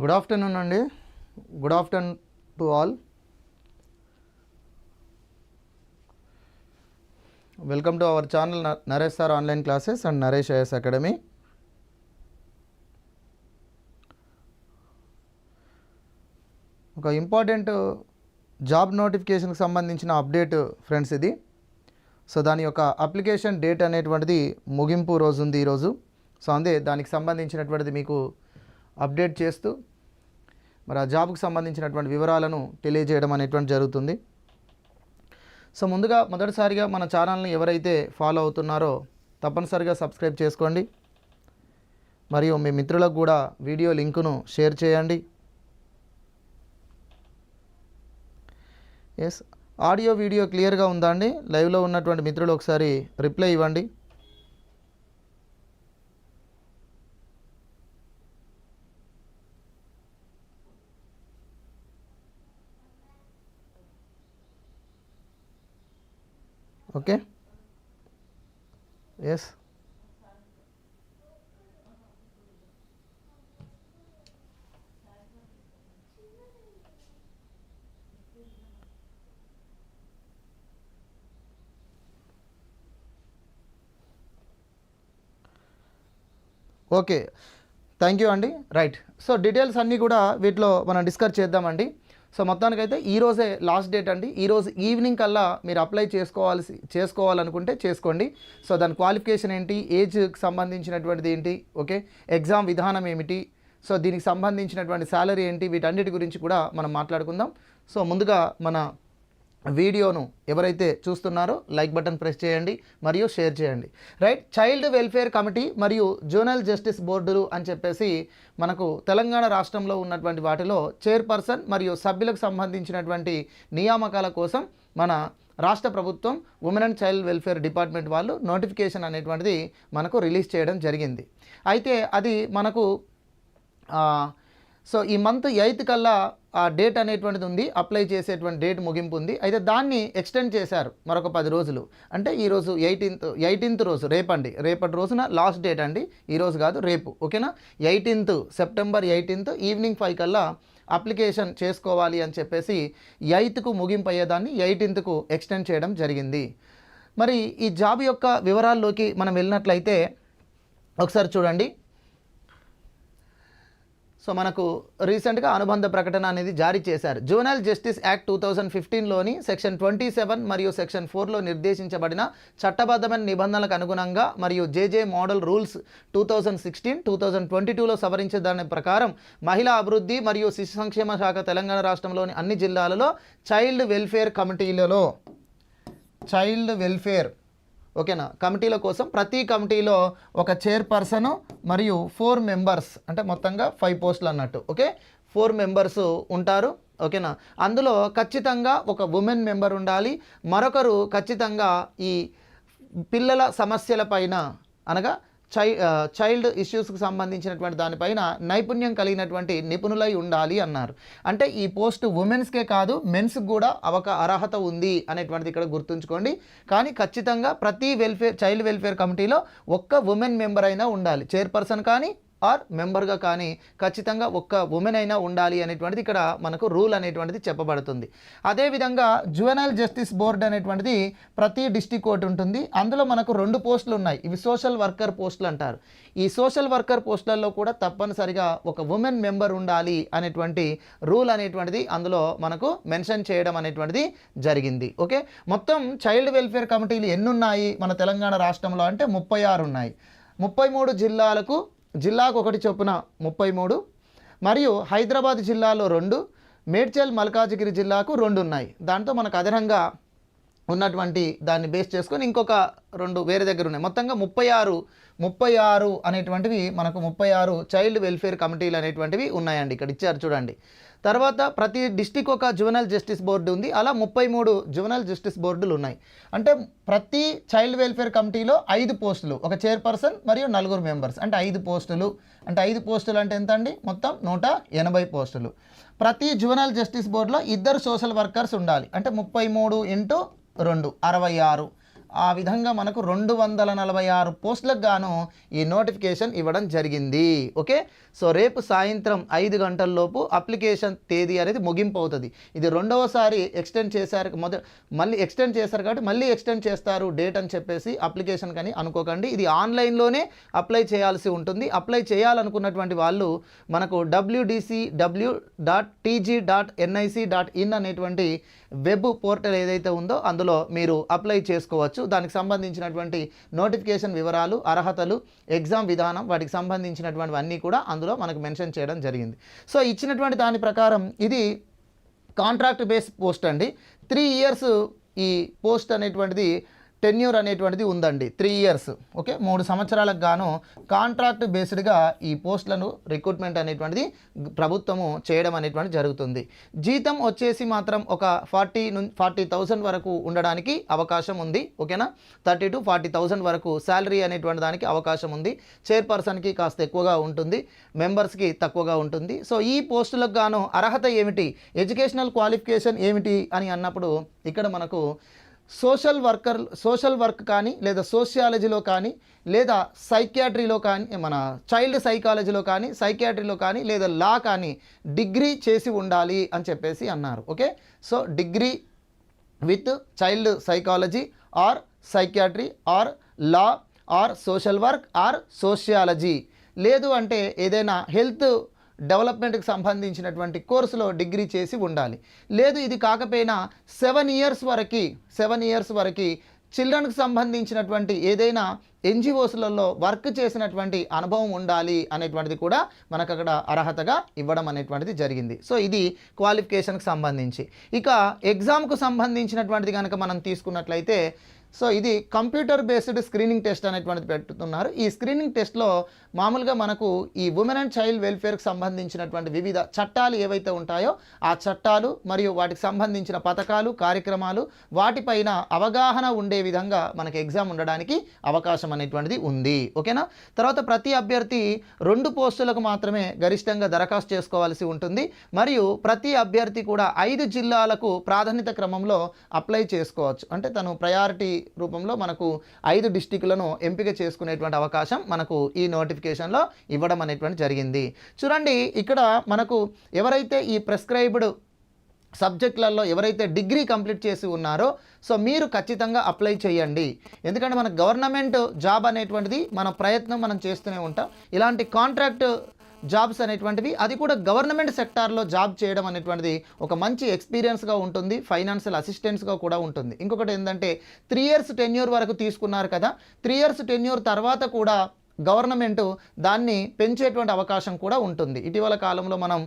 Good afternoon అండి good afternoon to all welcome to our channel Naresh sir online classes and Naresh IAS academy ఒక important job నోటిఫికేషన్కి సంబంధించిన update friends ఇది. So దాని యొక్క application date అనేటువంటిది ముగింపు రోజు ఉంది ఈరోజు. సో అందే దానికి సంబంధించినటువంటిది మీకు అప్డేట్ చేస్తూ మరి ఆ జాబ్కు సంబంధించినటువంటి వివరాలను తెలియజేయడం అనేటువంటి జరుగుతుంది. సో ముందుగా మొదటిసారిగా మన ఛానల్ని ఎవరైతే ఫాలో అవుతున్నారో తప్పనిసరిగా సబ్స్క్రైబ్ చేసుకోండి. మరియు మీ మిత్రులకు కూడా వీడియో లింకును షేర్ చేయండి. ఎస్ ఆడియో వీడియో క్లియర్గా ఉందా అండి? లైవ్లో ఉన్నటువంటి మిత్రులు ఒకసారి రిప్లై ఇవ్వండి okay yes okay. Thank you అండి. రైట్ సో డీటెయిల్స్ అన్నీ కూడా వీటిలో మనం డిస్కస్ చేద్దామండి. సో మొత్తానికైతే ఈరోజే లాస్ట్ డేట్ అండి. ఈరోజు ఈవినింగ్ కల్లా మీరు అప్లై చేసుకోవాల్సి చేసుకోవాలనుకుంటే చేసుకోండి. సో దాని క్వాలిఫికేషన్ ఏంటి? ఏజ్కి సంబంధించినటువంటిది ఏంటి? ఓకే ఎగ్జామ్ విధానం ఏమిటి? సో దీనికి సంబంధించినటువంటి శాలరీ ఏంటి? వీటన్నిటి గురించి కూడా మనం మాట్లాడుకుందాం. సో ముందుగా మన వీడియోను ఎవరైతే చూస్తున్నారో లైక్ బటన్ ప్రెస్ చేయండి మరియు షేర్ చేయండి. రైట్? చైల్డ్ వెల్ఫేర్ కమిటీ మరియు జోనల్ జస్టిస్ బోర్డులు అని చెప్పేసి మనకు తెలంగాణ రాష్ట్రంలో ఉన్నటువంటి వాటిలో చైర్పర్సన్ మరియు సభ్యులకు సంబంధించినటువంటి నియామకాల కోసం మన రాష్ట్ర ప్రభుత్వం women and child welfare department వాళ్ళు నోటిఫికేషన్ అనేటువంటిది మనకు రిలీజ్ చేయడం జరిగింది. అయితే అది మనకు సో ఈ మంత్ ఎయిత్ కల్లా ఆ డేట్ అనేటువంటిది ఉంది అప్లై చేసేటువంటి డేట్ ముగింపు ఉంది. అయితే దాన్ని ఎక్స్టెండ్ చేశారు మరొక పది రోజులు. అంటే ఈరోజు ఎయిటీన్త్ ఎయిటీన్త్ రోజు రేపండి. రేపటి రోజున లాస్ట్ డేట్ అండి. ఈరోజు కాదు రేపు. ఓకేనా? Eighteenth September eighteenth evening five కల్లా అప్లికేషన్ చేసుకోవాలి అని చెప్పేసి ఎయిత్కు ముగింపు అయ్యేదాన్ని ఎయిటీన్త్కు ఎక్స్టెండ్ చేయడం జరిగింది. మరి ఈ జాబ్ యొక్క వివరాల్లోకి మనం వెళ్ళినట్లయితే ఒకసారి చూడండి. సో మనకు రీసెంట్గా అనుబంధ ప్రకటన అనేది జారీ చేశారు. Juvenile justice act two thousand ఫిఫ్టీన్లోని section twenty seven మరియు సెక్షన్ ఫోర్లో నిర్దేశించబడిన చట్టబద్ధమైన నిబంధనలకు అనుగుణంగా మరియు JJ model rules two thousand sixteen two thousand twenty టూలో సవరించే దాని ప్రకారం మహిళా అభివృద్ధి మరియు శిశు సంక్షేమ శాఖ తెలంగాణ రాష్ట్రంలోని అన్ని జిల్లాలలో చైల్డ్ వెల్ఫేర్ కమిటీలలో చైల్డ్ వెల్ఫేర్ ఓకేనా? కమిటీల కోసం ప్రతి కమిటీలో ఒక చైర్పర్సన్ మరియు ఫోర్ మెంబర్స్ అంటే మొత్తంగా ఫైవ్ పోస్టులు అన్నట్టు ఓకే? ఫోర్ మెంబర్స్ ఉంటారు ఓకేనా? అందులో ఖచ్చితంగా ఒక ఉమెన్ మెంబర్ ఉండాలి మరొకరు ఖచ్చితంగా ఈ పిల్లల సమస్యల పైన అనగా చై చైల్డ్ ఇష్యూస్కి సంబంధించినటువంటి దానిపైన నైపుణ్యం కలిగినటువంటి నిపుణులై ఉండాలి అన్నారు. అంటే ఈ పోస్ట్ ఉమెన్స్కే కాదు మెన్స్కి కూడా అవక అర్హత ఉంది అనేటువంటిది ఇక్కడ గుర్తుంచుకోండి. కానీ ఖచ్చితంగా ప్రతి వెల్ఫేర్ చైల్డ్ వెల్ఫేర్ కమిటీలో ఒక్క ఉమెన్ మెంబర్ అయినా ఉండాలి. చైర్పర్సన్ కానీ ఆర్ మెంబర్గా కానీ ఖచ్చితంగా ఒక్క ఉమెన్ అయినా ఉండాలి అనేటువంటిది ఇక్కడ మనకు రూల్ అనేటువంటిది చెప్పబడుతుంది. అదేవిధంగా జువెనల్ జస్టిస్ బోర్డ్ అనేటువంటిది ప్రతి డిస్టిక్ కోర్టు ఉంటుంది. అందులో మనకు రెండు పోస్టులు ఉన్నాయి. ఇవి సోషల్ వర్కర్ పోస్టులు అంటారు. ఈ సోషల్ వర్కర్ పోస్టులలో కూడా తప్పనిసరిగా ఒక ఉమెన్ మెంబర్ ఉండాలి అనేటువంటి రూల్ అనేటువంటిది అందులో మనకు మెన్షన్ చేయడం అనేటువంటిది జరిగింది. ఓకే? మొత్తం చైల్డ్ వెల్ఫేర్ కమిటీలు ఎన్ని ఉన్నాయి మన తెలంగాణ రాష్ట్రంలో అంటే ముప్పై ఆరు ఉన్నాయి. ముప్పై మూడు జిల్లాలకు జిల్లాకు ఒకటి చొప్పున ముప్పై మూడు మరియు హైదరాబాద్ జిల్లాలో రెండు మేడ్చల్ మల్కాజిగిరి జిల్లాకు రెండు ఉన్నాయి దాంతో మనకు అదనంగా ఉన్నటువంటి దాన్ని బేస్ చేసుకొని ఇంకొక రెండు వేరే దగ్గర ఉన్నాయి. మొత్తంగా ముప్పై ఆరు ముప్పై ఆరు అనేటువంటివి మనకు ముప్పై ఆరు చైల్డ్ వెల్ఫేర్ కమిటీలు అనేటువంటివి ఉన్నాయండి ఇక్కడ ఇచ్చారు చూడండి. తర్వాత ప్రతి డిస్టిక్ ఒక జువెనల్ జస్టిస్ బోర్డు ఉంది. అలా ముప్పై మూడు జువెనల్ జస్టిస్ బోర్డులు ఉన్నాయి. అంటే ప్రతి చైల్డ్ వెల్ఫేర్ కమిటీలో ఐదు పోస్టులు ఒక చైర్పర్సన్ మరియు నలుగురు మెంబర్స్ అంటే ఐదు పోస్టులు అంటే ఐదు పోస్టులు అంటే ఎంత అండి మొత్తం నూట ఎనభై పోస్టులు. ప్రతి జువెనల్ జస్టిస్ బోర్డులో ఇద్దరు సోషల్ వర్కర్స్ ఉండాలి. అంటే ముప్పై మూడు ఇంటూ రెండు అరవై ఆరు. ఆ విధంగా మనకు రెండు వందల నలభై ఆరు పోస్టులకు గాను ఈ నోటిఫికేషన్ ఇవ్వడం జరిగింది. ఓకే? సో రేపు సాయంత్రం ఐదు గంటల్లోపు అప్లికేషన్ తేదీ అనేది ముగింపు అవుతుంది. ఇది రెండవసారి ఎక్స్టెండ్ చేశారు మొద మళ్ళీ ఎక్స్టెండ్ చేశారు కాబట్టి మళ్ళీ ఎక్స్టెండ్ చేస్తారు డేట్ అని చెప్పేసి అప్లికేషన్ కానీ అనుకోకండి. ఇది ఆన్లైన్లోనే అప్లై చేయాల్సి ఉంటుంది. అప్లై చేయాలనుకున్నటువంటి వాళ్ళు మనకు WDC W dot TG dot NIC dot in అనేటువంటి వెబ్ పోర్టల్ ఏదైతే ఉందో అందులో మీరు అప్లై చేసుకోవచ్చు. దానికి సంబంధించినటువంటి నోటిఫికేషన్ వివరాలు అర్హతలు ఎగ్జామ్ విధానం వాటికి సంబంధించినటువంటివన్నీ కూడా అందులో మనకు మెన్షన్ చేయడం జరిగింది. సో ఇచ్చినటువంటి దాని ప్రకారం ఇది కాంట్రాక్ట్ బేస్ పోస్ట్ అండి. త్రీ ఇయర్స్ ఈ పోస్ట్ అనేటువంటిది టెన్యూర్ అనేటువంటిది ఉందండి. Three years. ఓకే? మూడు సంవత్సరాలకు గాను కాంట్రాక్ట్ బేస్డ్గా ఈ పోస్టులను రిక్రూట్మెంట్ అనేటువంటిది ప్రభుత్వము చేయడం అనేటువంటిది జరుగుతుంది. జీతం వచ్చేసి మాత్రం ఒక ఫార్టీ ను ఫార్టీ థౌసండ్ వరకు ఉండడానికి అవకాశం ఉంది. ఓకేనా? థర్టీ టు ఫార్టీ థౌసండ్ వరకు శాలరీ అనేటువంటి దానికి అవకాశం ఉంది. చైర్పర్సన్కి కాస్త ఎక్కువగా ఉంటుంది. మెంబర్స్కి తక్కువగా ఉంటుంది. సో ఈ పోస్టులకు గాను అర్హత ఏమిటి? ఎడ్యుకేషనల్ క్వాలిఫికేషన్ ఏమిటి అని అన్నప్పుడు ఇక్కడ మనకు సోషల్ వర్కర్ సోషల్ వర్క్ కానీ లేదా సోషియాలజీలో కానీ లేదా సైకియాట్రీలో కానీ మన చైల్డ్ సైకాలజీలో కానీ సైకియాట్రీలో కానీ లేదా లా కానీ డిగ్రీ చేసి ఉండాలి అని చెప్పేసి అన్నారు. Okay? So degree with child psychology or psychiatry or law or social work or sociology. లేదు అంటే ఏదైనా హెల్త్ డెవలప్మెంట్కి సంబంధించినటువంటి కోర్సులో డిగ్రీ చేసి ఉండాలి. లేదు ఇది కాకపోయినా సెవెన్ ఇయర్స్ వరకు సెవెన్ ఇయర్స్ వరకు చిల్డ్రన్కి సంబంధించినటువంటి ఏదైనా ఎన్జిఓస్లలో వర్క్ చేసినటువంటి అనుభవం ఉండాలి అనేటువంటిది కూడా మనకు అక్కడ అర్హతగా ఇవ్వడం అనేటువంటిది జరిగింది. సో ఇది క్వాలిఫికేషన్కి సంబంధించి. ఇక ఎగ్జామ్కు సంబంధించినటువంటిది కనుక మనం తీసుకున్నట్లయితే సో ఇది కంప్యూటర్ బేస్డ్ స్క్రీనింగ్ టెస్ట్ అనేటువంటిది పెట్టుతున్నారు ఈ స్క్రీనింగ్ టెస్ట్లో మామూలుగా మనకు ఈ ఉమెన్ అండ్ చైల్డ్ వెల్ఫేర్కి సంబంధించినటువంటి వివిధ చట్టాలు ఏవైతే ఉంటాయో ఆ చట్టాలు మరియు వాటికి సంబంధించిన పథకాలు కార్యక్రమాలు వాటిపైన అవగాహన ఉండే విధంగా మనకి ఎగ్జామ్ ఉండడానికి అవకాశం అనేటువంటిది ఉంది. ఓకేనా? తర్వాత ప్రతి అభ్యర్థి రెండు పోస్టులకు మాత్రమే గరిష్టంగా దరఖాస్తు చేసుకోవాల్సి ఉంటుంది. మరియు ప్రతి అభ్యర్థి కూడా ఐదు జిల్లాలకు ప్రాధాన్యత క్రమంలో అప్లై చేసుకోవచ్చు. అంటే తను ప్రయారిటీ రూపంలో మనకు ఐదు డిస్టిక్లను ఎంపిక చేసుకునేటువంటి అవకాశం మనకు ఈ నోటిఫికేషన్లో ఇవ్వడం అనేటువంటి జరిగింది. చూడండి ఇక్కడ మనకు ఎవరైతే ఈ ప్రెస్క్రైబ్డ్ సబ్జెక్టులలో ఎవరైతే డిగ్రీ కంప్లీట్ చేసి ఉన్నారో సో మీరు ఖచ్చితంగా అప్లై చేయండి. ఎందుకంటే మన గవర్నమెంట్ జాబ్ అనేటువంటిది మన ప్రయత్నం మనం చేస్తూనే ఉంటాం. ఇలాంటి కాంట్రాక్ట్ జాబ్స్ అనేటువంటివి అది కూడా గవర్నమెంట్ సెక్టార్లో జాబ్ చేయడం అనేటువంటిది ఒక మంచి ఎక్స్పీరియన్స్గా ఉంటుంది ఫైనాన్షియల్ అసిస్టెంట్స్గా కూడా ఉంటుంది. ఇంకొకటి ఏంటంటే త్రీ ఇయర్స్ టెన్యూర్ వరకు తీసుకున్నారు కదా త్రీ ఇయర్స్ టెన్యూర్ తర్వాత కూడా గవర్నమెంట్ దాన్ని పెంచేటువంటి అవకాశం కూడా ఉంటుంది. ఇటీవల కాలంలో మనం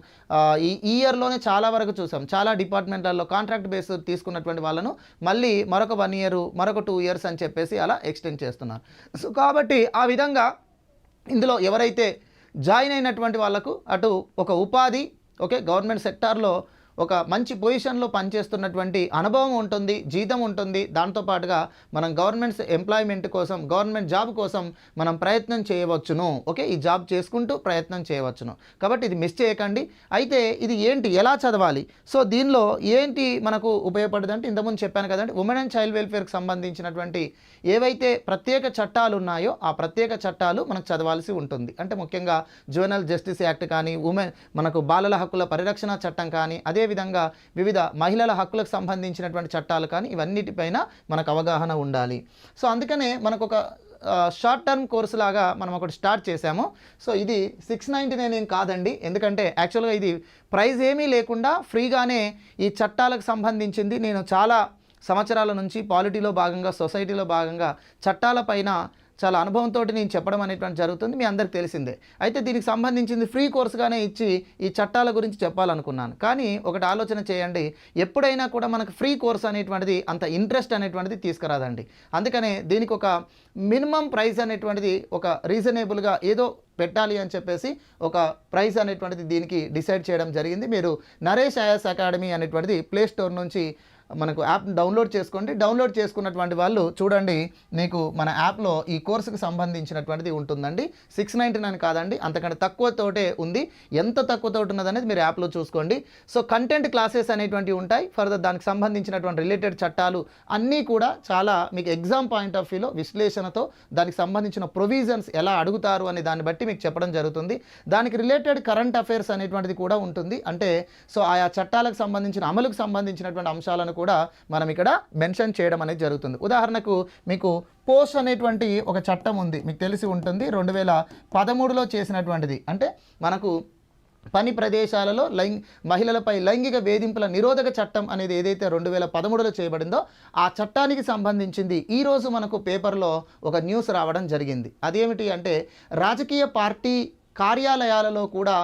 ఈ ఈ ఇయర్లోనే చాలా వరకు చూసాం. చాలా డిపార్ట్మెంట్లలో కాంట్రాక్ట్ బేస్ తీసుకున్నటువంటి వాళ్ళను మళ్ళీ మరొక వన్ ఇయర్ మరొక టూ ఇయర్స్ అని చెప్పేసి అలా ఎక్స్టెండ్ చేస్తున్నారు. సో కాబట్టి ఆ విధంగా ఇందులో ఎవరైతే జాయిన్ అయినటువంటి వాళ్ళకు అటు ఒక ఉపాధి ఓకే గవర్నమెంట్ సెక్టార్లో ఒక మంచి పొజిషన్లో పనిచేస్తున్నటువంటి అనుభవం ఉంటుంది జీతం ఉంటుంది. దాంతోపాటుగా మనం గవర్నమెంట్ ఎంప్లాయ్మెంట్ కోసం గవర్నమెంట్ జాబ్ కోసం మనం ప్రయత్నం చేయవచ్చును. ఓకే? ఈ జాబ్ చేసుకుంటూ ప్రయత్నం చేయవచ్చును. కాబట్టి ఇది మిస్ చేయకండి. అయితే ఇది ఏంటి? ఎలా చదవాలి? సో దీనిలో ఏంటి మనకు ఉపయోగపడదంటే అంటే ఇంతకుముందు చెప్పాను కదండి ఉమెన్ అండ్ చైల్డ్ వెల్ఫేర్కి సంబంధించినటువంటి ఏవైతే ప్రత్యేక చట్టాలు ఉన్నాయో ఆ ప్రత్యేక చట్టాలు మనకు చదవాల్సి ఉంటుంది. అంటే ముఖ్యంగా జువెనల్ జస్టిస్ యాక్ట్ కానీ ఉమెన్ మనకు బాలల హక్కుల పరిరక్షణ చట్టం కానీ అదే అదేవిధంగా వివిధ మహిళల హక్కులకు సంబంధించినటువంటి చట్టాలు కానీ ఇవన్నిటిపైన మనకు అవగాహన ఉండాలి. సో అందుకనే మనకు ఒక షార్ట్ టర్మ్ కోర్సు లాగా మనం ఒకటి స్టార్ట్ చేశాము. సో ఇది సిక్స్ నైంటీ నైన్ ఏం కాదండి. ఎందుకంటే యాక్చువల్గా ఇది ప్రైజ్ ఏమీ లేకుండా ఫ్రీగానే ఈ చట్టాలకు సంబంధించింది. నేను చాలా సంవత్సరాల నుంచి పాలిటీలో భాగంగా సొసైటీలో భాగంగా చట్టాలపైన చాలా అనుభవంతో నేను చెప్పడం అనేటువంటి జరుగుతుంది మీ అందరికి తెలిసిందే. అయితే దీనికి సంబంధించింది ఫ్రీ కోర్సుగానే ఇచ్చి ఈ చట్టాల గురించి చెప్పాలనుకున్నాను. కానీ ఒకటి ఆలోచన చేయండి ఎప్పుడైనా కూడా మనకు ఫ్రీ కోర్స్ అనేటువంటిది అంత ఇంట్రెస్ట్ అనేటువంటిది తీసుకురాదండి. అందుకనే దీనికి ఒక మినిమం ప్రైస్ అనేటువంటిది ఒక రీజనబుల్గా ఏదో పెట్టాలి అని చెప్పేసి ఒక ప్రైస్ అనేటువంటిది దీనికి డిసైడ్ చేయడం జరిగింది. మీరు నరేష్ ఐఎస్ అకాడమీ అనేటువంటిది ప్లే స్టోర్ నుంచి మనకు యాప్ డౌన్లోడ్ చేసుకోండి. డౌన్లోడ్ చేసుకున్నటువంటి వాళ్ళు చూడండి మీకు మన యాప్లో ఈ కోర్సుకు సంబంధించినటువంటిది ఉంటుందండి. సిక్స్ నైంటీ నైన్ కాదండి అంతకంటే తక్కువతోటే ఉంది. ఎంత తక్కువతోటి ఉన్నదనేది మీరు యాప్లో చూసుకోండి. సో కంటెంట్ క్లాసెస్ అనేటువంటివి ఉంటాయి. ఫర్దర్ దానికి సంబంధించినటువంటి రిలేటెడ్ చట్టాలు అన్నీ కూడా చాలా మీకు ఎగ్జామ్ పాయింట్ ఆఫ్ వ్యూలో విశ్లేషణతో దానికి సంబంధించిన ప్రొవిజన్స్ ఎలా అడుగుతారు అనే దాన్ని బట్టి మీకు చెప్పడం జరుగుతుంది. దానికి రిలేటెడ్ కరెంట్ అఫైర్స్ అనేటువంటిది కూడా ఉంటుంది. అంటే సో ఆయా చట్టాలకు సంబంధించిన అమలుకు సంబంధించినటువంటి అంశాలను కూడా మనం ఇక్కడ మెన్షన్ చేయడం అనేది జరుగుతుంది. ఉదాహరణకు మీకు పోస్ట్ అనేటువంటి ఒక చట్టం ఉంది. మీకు తెలిసి ఉంటుంది. రెండు వేల పదమూడులో చేసినటువంటిది. అంటే మనకు పని ప్రదేశాలలో లైంగ్ మహిళలపై లైంగిక వేధింపుల నిరోధక చట్టం అనేది ఏదైతే రెండు వేల పదమూడులో చేయబడిందో ఆ చట్టానికి సంబంధించింది ఈరోజు మనకు పేపర్లో ఒక న్యూస్ రావడం జరిగింది. అదేమిటి అంటే రాజకీయ పార్టీ కార్యాలయాలలో కూడా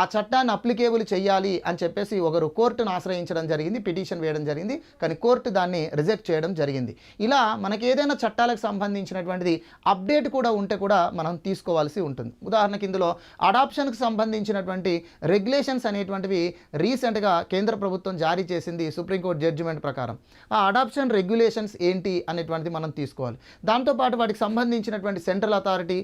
ఆ చట్టాన్ని అప్లికేబుల్ చేయాలి అని చెప్పేసి ఒకరు కోర్టును ఆశ్రయించడం జరిగింది పిటిషన్ వేయడం జరిగింది కానీ కోర్టు దాన్ని రిజెక్ట్ చేయడం జరిగింది. ఇలా మనకి ఏదైనా చట్టాలకు సంబంధించినటువంటిది అప్డేట్ కూడా ఉంటే కూడా మనం తీసుకోవాల్సి ఉంటుంది. ఉదాహరణకి ఇందులో అడాప్షన్కి సంబంధించినటువంటి రెగ్యులేషన్స్ అనేటువంటివి రీసెంట్గా కేంద్ర ప్రభుత్వం జారీ చేసింది సుప్రీంకోర్టు జడ్జిమెంట్ ప్రకారం. ఆ అడాప్షన్ రెగ్యులేషన్స్ ఏంటి అనేటువంటిది మనం తీసుకోవాలి. దాంతోపాటు వాటికి సంబంధించినటువంటి సెంట్రల్ అథారిటీ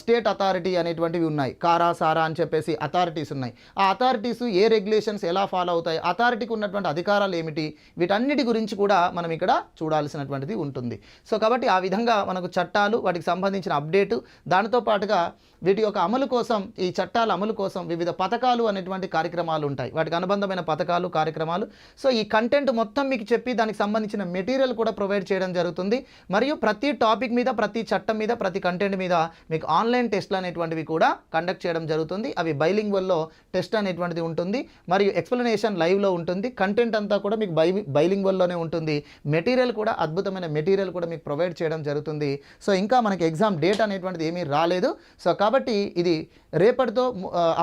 స్టేట్ అథారిటీ అనేటువంటివి ఉన్నాయి. కారా సారా అని చెప్పేసి అథారిటీస్ ఉన్నాయి. ఆ అథారిటీస్ ఏ రెగ్యులేషన్స్ ఎలా ఫాలో అవుతాయి అథారిటీకి ఉన్నటువంటి అధికారాలు ఏమిటి వీటన్నిటి గురించి కూడా మనం ఇక్కడ చూడాల్సినటువంటిది ఉంటుంది. సో కాబట్టి ఆ విధంగా మనకు చట్టాలు వాటికి సంబంధించిన అప్డేటు దానితో పాటుగా వీటి యొక్క అమలు కోసం ఈ చట్టాల అమలు కోసం వివిధ పథకాలు అనేటువంటి కార్యక్రమాలు ఉంటాయి. వాటికి అనుబంధమైన పథకాలు కార్యక్రమాలు. సో ఈ కంటెంట్ మొత్తం మీకు చెప్పి దానికి సంబంధించిన మెటీరియల్ కూడా ప్రొవైడ్ చేయడం జరుగుతుంది. మరియు ప్రతి టాపిక్ మీద ప్రతి చట్టం మీద ప్రతి కంటెంట్ మీద మీకు ఆన్లైన్ టెస్ట్లు అనేటువంటివి కూడా కండక్ట్ చేయడం జరుగుతుంది. అవి బైలింగ్ వల్ల బైలింగ్వల్లో టెస్ట్ అనేటువంటిది ఉంటుంది. మరియు ఎక్స్ప్లెనేషన్ లైవ్లో ఉంటుంది. కంటెంట్ అంతా కూడా మీకు బై బైలింగ్వల్లోనే ఉంటుంది. మెటీరియల్ కూడా అద్భుతమైన మెటీరియల్ కూడా మీకు ప్రొవైడ్ చేయడం జరుగుతుంది. సో ఇంకా మనకి ఎగ్జామ్ డేట్ అనేటువంటిది ఏమీ రాలేదు. సో కాబట్టి ఇది రేపటితో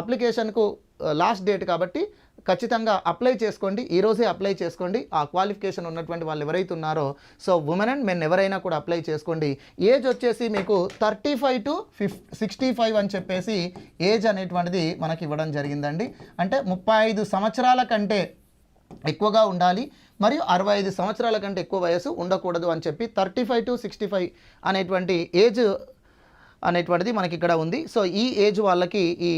అప్లికేషన్కు లాస్ట్ డేట్ కాబట్టి ఖచ్చితంగా అప్లై చేసుకోండి ఈరోజే అప్లై చేసుకోండి. ఆ క్వాలిఫికేషన్ ఉన్నటువంటి వాళ్ళు ఎవరైతే ఉన్నారో సో ఉమెన్ అండ్ మెన్ ఎవరైనా కూడా అప్లై చేసుకోండి. ఏజ్ వచ్చేసి మీకు thirty five to fif sixty five అని చెప్పేసి ఏజ్ అనేటువంటిది మనకి ఇవ్వడం జరిగిందండి. అంటే ముప్పై ఐదు సంవత్సరాల కంటే ఎక్కువగా ఉండాలి మరియు అరవై ఐదు సంవత్సరాల కంటే ఎక్కువ వయసు ఉండకూడదు అని చెప్పి thirty five to sixty five అనేటువంటి ఏజ్ అనేటువంటిది మనకి ఇక్కడ ఉంది. సో ఈ ఏజ్ వాళ్ళకి ఈ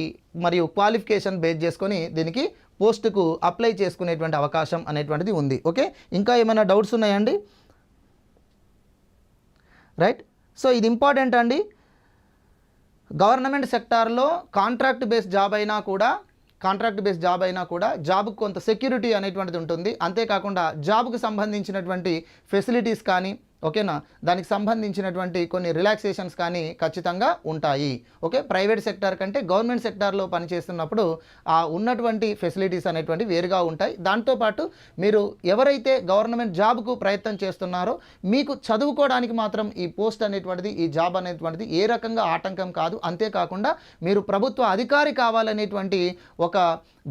మరియు క్వాలిఫికేషన్ బేస్ చేసుకొని దీనికి పోస్టుకు అప్లై చేసుకునేటువంటి అవకాశం అనేటువంటిది ఉంది. ఓకే? ఇంకా ఏమైనా డౌట్స్ ఉన్నాయండి? రైట్? సో ఇది ఇంపార్టెంట్ అండి. గవర్నమెంట్ సెక్టార్లో కాంట్రాక్ట్ బేస్ జాబ్ అయినా కూడా కాంట్రాక్ట్ బేస్ జాబ్ అయినా కూడా జాబ్కు కొంత సెక్యూరిటీ అనేటువంటిది ఉంటుంది. అంతేకాకుండా జాబ్కు సంబంధించినటువంటి ఫెసిలిటీస్ కానీ ఓకేనా? దానికి సంబంధించినటువంటి కొన్ని రిలాక్సేషన్స్ కానీ ఖచ్చితంగా ఉంటాయి. ఓకే? ప్రైవేట్ సెక్టార్ కంటే గవర్నమెంట్ సెక్టార్లో పనిచేస్తున్నప్పుడు ఆ ఉన్నటువంటి ఫెసిలిటీస్ అనేటువంటి వేరుగా ఉంటాయి. దాంతోపాటు మీరు ఎవరైతే గవర్నమెంట్ జాబ్కు ప్రయత్నం చేస్తున్నారో మీకు చదువుకోవడానికి మాత్రం ఈ పోస్ట్ అనేటువంటిది ఈ జాబ్ అనేటువంటిది ఏ రకంగా ఆటంకం కాదు. అంతేకాకుండా మీరు ప్రభుత్వ అధికారి కావాలనేటువంటి ఒక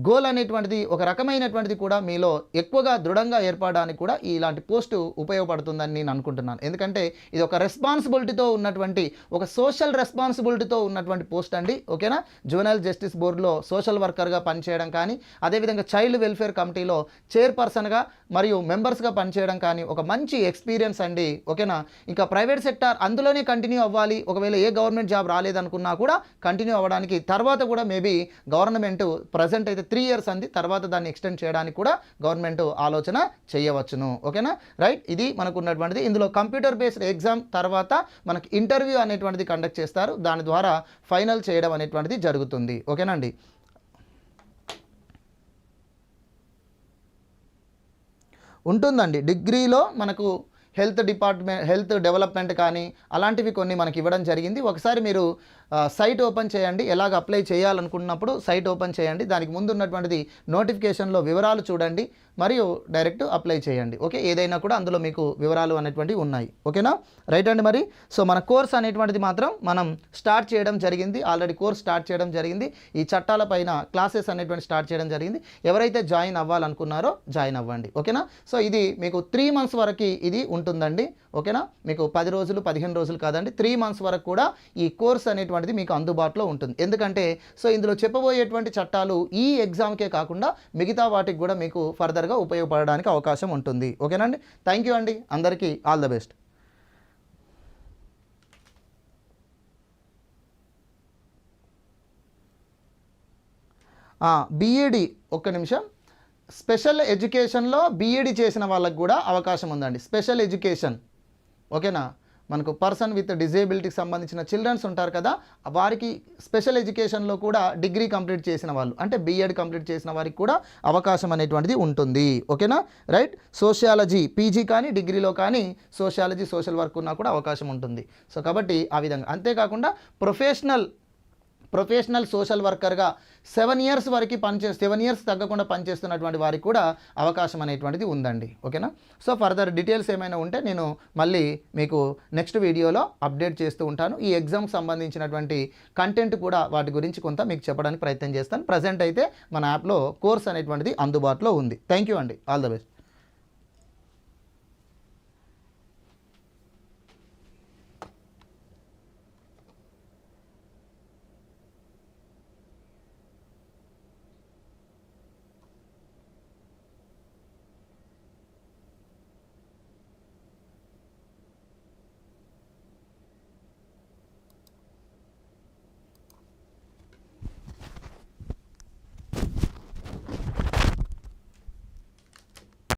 గోల్ అనేటువంటిది ఒక రకమైనటువంటిది కూడా మీలో ఎక్కువగా దృఢంగా ఏర్పడడానికి కూడా ఇలాంటి పోస్టు ఉపయోగపడుతుందని నేను అనుకుంటున్నాను. ఎందుకంటే ఇది ఒక రెస్పాన్సిబిలిటీతో ఉన్నటువంటి ఒక సోషల్ రెస్పాన్సిబిలిటీతో ఉన్నటువంటి పోస్ట్ అండి. ఓకేనా? జూనల్ జస్టిస్ బోర్డులో సోషల్ వర్కర్గా పనిచేయడం కానీ అదేవిధంగా చైల్డ్ వెల్ఫేర్ కమిటీలో చైర్పర్సన్గా మరియు మెంబర్స్గా పనిచేయడం కానీ ఒక మంచి ఎక్స్పీరియన్స్ అండి. ఓకేనా? ఇంకా ప్రైవేట్ సెక్టార్ అందులోనే కంటిన్యూ అవ్వాలి. ఒకవేళ ఏ గవర్నమెంట్ జాబ్ రాలేదనుకున్నా కూడా కంటిన్యూ అవ్వడానికి తర్వాత కూడా మేబీ గవర్నమెంట్ ప్రజెంట్ అయితే త్రీ ఇయర్స్ అంది. తర్వాత దాన్ని ఎక్స్టెండ్ చేయడానికి కూడా గవర్నమెంట్ ఆలోచన చేయవచ్చును. ఓకేనా? రైట్ ఇది మనకు ఉన్నటువంటిది ఇందులో కంప్యూటర్ బేస్డ్ ఎగ్జామ్ తర్వాత మనకి ఇంటర్వ్యూ అనేటువంటిది కండక్ట్ చేస్తారు. దాని ద్వారా ఫైనల్ చేయడం అనేటువంటిది జరుగుతుంది. ఓకేనండి? ఉంటుందండి. డిగ్రీలో మనకు హెల్త్ డిపార్ట్మెంట్ హెల్త్ డెవలప్మెంట్ కానీ అలాంటివి కొన్ని మనకి ఇవ్వడం జరిగింది. ఒకసారి మీరు సైట్ ఓపెన్ చేయండి. ఎలాగ అప్లై చేయాలనుకున్నప్పుడు సైట్ ఓపెన్ చేయండి. దానికి ముందు ఉన్నటువంటిది నోటిఫికేషన్లో వివరాలు చూడండి. మరియు డైరెక్ట్ అప్లై చేయండి. ఓకే? ఏదైనా కూడా అందులో మీకు వివరాలు అనేటువంటివి ఉన్నాయి. ఓకేనా? రైట్ అండి మరి. సో మన కోర్స్ అనేటువంటిది మాత్రం మనం స్టార్ట్ చేయడం జరిగింది. ఆల్రెడీ కోర్స్ స్టార్ట్ చేయడం జరిగింది. ఈ చట్టాల పైన క్లాసెస్ అనేటువంటి స్టార్ట్ చేయడం జరిగింది. ఎవరైతే జాయిన్ అవ్వాలనుకున్నారో జాయిన్ అవ్వండి. ఓకేనా? సో ఇది మీకు త్రీ మంత్స్ వరకు ఇది ఉంటుందండి. ఓకేనా? మీకు పది రోజులు పదిహేను రోజులు కాదండి త్రీ మంత్స్ వరకు కూడా ఈ కోర్స్ అనేటువంటిది మీకు అందుబాటులో ఉంటుంది. ఎందుకంటే సో ఇందులో చెప్పబోయేటువంటి చట్టాలు ఈ ఎగ్జామ్కే కాకుండా మిగతా వాటికి కూడా మీకు ఫర్దర్గా ఉపయోగపడడానికి అవకాశం ఉంటుంది. ఓకేనండి థ్యాంక్ యూ అండి. అందరికీ ఆల్ ద బెస్ట్. బీఈడి ఒక్క నిమిషం. స్పెషల్ ఎడ్యుకేషన్లో బీఈడి చేసిన వాళ్ళకు కూడా అవకాశం ఉందండి. Special education. ఓకేనా? మనకు పర్సన్ విత్ డిజేబిలిటీకి సంబంధించిన చిల్డ్రన్స్ ఉంటారు కదా వారికి స్పెషల్ ఎడ్యుకేషన్లో కూడా డిగ్రీ కంప్లీట్ చేసిన వాళ్ళు అంటే బీఎడ్ కంప్లీట్ చేసిన వారికి కూడా అవకాశం అనేటువంటిది ఉంటుంది. ఓకేనా? రైట్? సోషియాలజీ పీజీ కానీ డిగ్రీలో కానీ సోషియాలజీ సోషల్ వర్క్ ఉన్నా కూడా అవకాశం ఉంటుంది. సో కాబట్టి ఆ విధంగా. అంతేకాకుండా ప్రొఫెషనల్ ప్రొఫెషనల్ సోషల్ వర్కర్గా సెవెన్ ఇయర్స్ వరకు పనిచే సెవెన్ ఇయర్స్ తగ్గకుండా పనిచేస్తున్నటువంటి వారికి కూడా అవకాశం అనేటువంటిది ఉందండి. ఓకేనా? సో ఫర్దర్ డీటెయిల్స్ ఏమైనా ఉంటే నేను మళ్ళీ మీకు నెక్స్ట్ వీడియోలో అప్డేట్ చేస్తూ ఉంటాను. ఈ ఎగ్జామ్కి సంబంధించినటువంటి కంటెంట్ కూడా వాటి గురించి కొంత మీకు చెప్పడానికి ప్రయత్నం చేస్తాను. ప్రజెంట్ అయితే మన యాప్లో కోర్స్ అనేటువంటిది అందుబాటులో ఉంది. థ్యాంక్ యూ అండి. All the best.